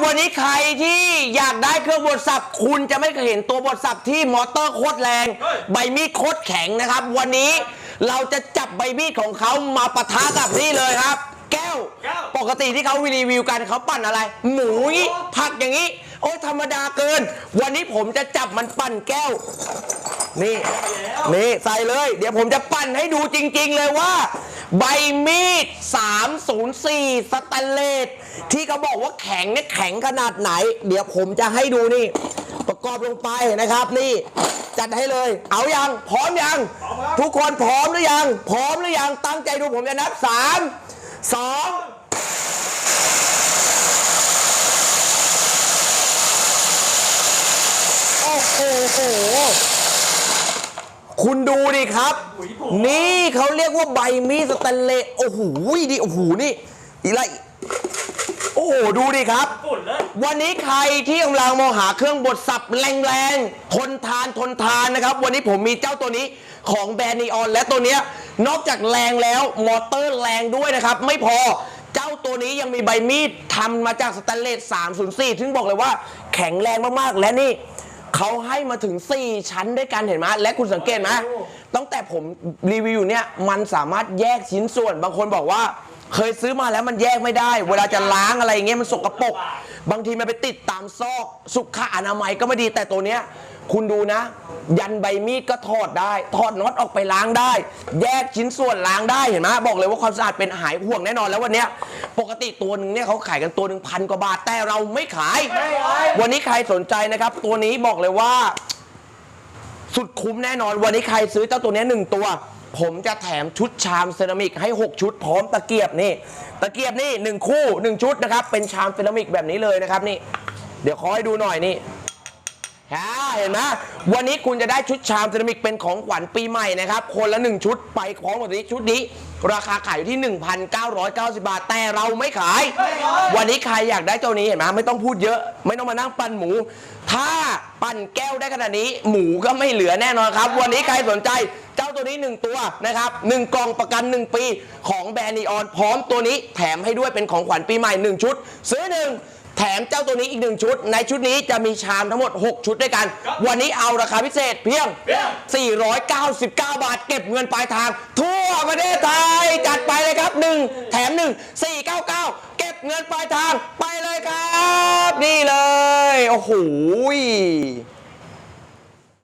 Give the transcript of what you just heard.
วันนี้ใครที่อยากได้เครื่องบดสับคุณจะไม่เคยเห็นตัวบดสับที่มอเตอร์โคตรแรง ใบมีดโคตรแข็งนะครับ วันนี้เราจะจับใบมีดของเขามาปะทะกับนี่เลยครับ แก้วแก้วปกติที่เขารีวิวกันเขาปั่นอะไร หมูอย่างงี้ผักอย่างนี้ โอ้ยธรรมดาเกิน วันนี้ผมจะจับมันปั่นแก้ว นี่นี่ใส่เลย เดี๋ยวผมจะปั่นให้ดูจริง ๆ เลยว่า ใบมีด 304 สแตนเลสที่เขาบอกว่าแข็งเนี่ยแข็งขนาดไหน เดี๋ยวผมจะให้ดูนี่ ประกอบลงไปนะครับนี่ จัดให้เลย เอายัง พร้อมยัง ทุกคนพร้อมหรือยัง พร้อมหรือยัง ตั้งใจดูผมจะนับ 3 2โอ้โห คุณดูดิครับ นี่เขาเรียกว่าใบมีดสแตนเลสโอ้โหดิโอ้โหนี่อีไรโอ้โหดูดิครับฝุ่นเลยวันนี้ใครที่กำลังมองหาเครื่องบดสับแรงๆทนทานทนทานนะครับ วันนี้ผมมีเจ้าตัวนี้ของแบรนด์นีออนและตัวเนี้ยนอกจากแรงแล้วมอเตอร์แรงด้วยนะครับ ไม่พอเจ้าตัวนี้ยังมีใบมีดทำมาจากสแตนเลส 304 ถึงบอกเลยว่าแข็งแรงมากๆและนี่ เขาให้มาถึง 4 ชั้นด้วยกันเห็นไหมและคุณสังเกตไหมตั้งแต่ผมรีวิวอยู่เนี่ยมันสามารถแยกชิ้นส่วน บางคนบอกว่า เคยซื้อมาแล้วมันแยกไม่ได้ เวลาจะล้างอะไรอย่างเงี้ยมันสกปรก บางทีมันไปติดตามซอกสุขอนามัยก็ไม่ดีแต่ตัวเนี้ยคุณดูนะ ยันใบมีดก็ถอดได้ ถอดน็อตออกไปล้างได้ แยกชิ้นส่วนล้างได้เห็นไหมบอกเลยว่าความสะอาดเป็นหายห่วงแน่นอนแล้ววันนี้ปกติตัวหนึ่งเนี่ยเขาขายกันตัวหนึ่งพันกว่าบาทแต่เราไม่ขาย วันนี้ใครสนใจนะครับ ตัวนี้บอกเลยว่า สุดคุ้มแน่นอน วันนี้ใครซื้อเจ้าตัวนี้หนึ่งตัว ผมจะแถมชุดชามเซรามิกให้ 6 ชุดพร้อมตะเกียบนี่ ตะเกียบนี่หนึ่งคู่หนึ่งชุดนะครับ เป็นชามเซรามิกแบบนี้เลยนะครับนี่ เดี๋ยวขอให้ดูหน่อยนี่ ฮ่าเห็นไหมวันนี้คุณจะได้ชุดชามเซรามิกเป็นของขวัญปีใหม่นะครับ คนละ 1 ชุดไปพร้อมกับนี้ชุดนี้ ราคาขายอยู่ที่ 1,990 บาท แต่เราไม่ขาย วันนี้ใครอยากได้เจ้านี้เห็นไหมไม่ต้องพูดเยอะ ไม่ต้องมานั่งปั่นหมู ถ้าปั่นแก้วได้ขนาดนี้ หมูก็ไม่เหลือแน่นอนครับ วันนี้ใครสนใจเจ้าตัวนี้ 1 ตัวนะครับหนึ่งกล่องประกัน 1 ปีของแบรนด์นีออนพร้อมตัวนี้แถมให้ด้วยเป็นของขวัญปีใหม่ 1 ชุด ซื้อหนึ่งแถมเจ้าตัวนี้อีกหนึ่งชุด ในชุดนี้จะมีชามทั้งหมด 6 ชุดด้วยกัน วันนี้เอาราคาพิเศษเพียง 499 บาท เก็บเงินปลายทาง ทั่วประเทศไทยจัดไปเลยครับ 1 แถม 1 499 เก็บเงินปลายทางไปเลยครับ นี่เลย โอ้โห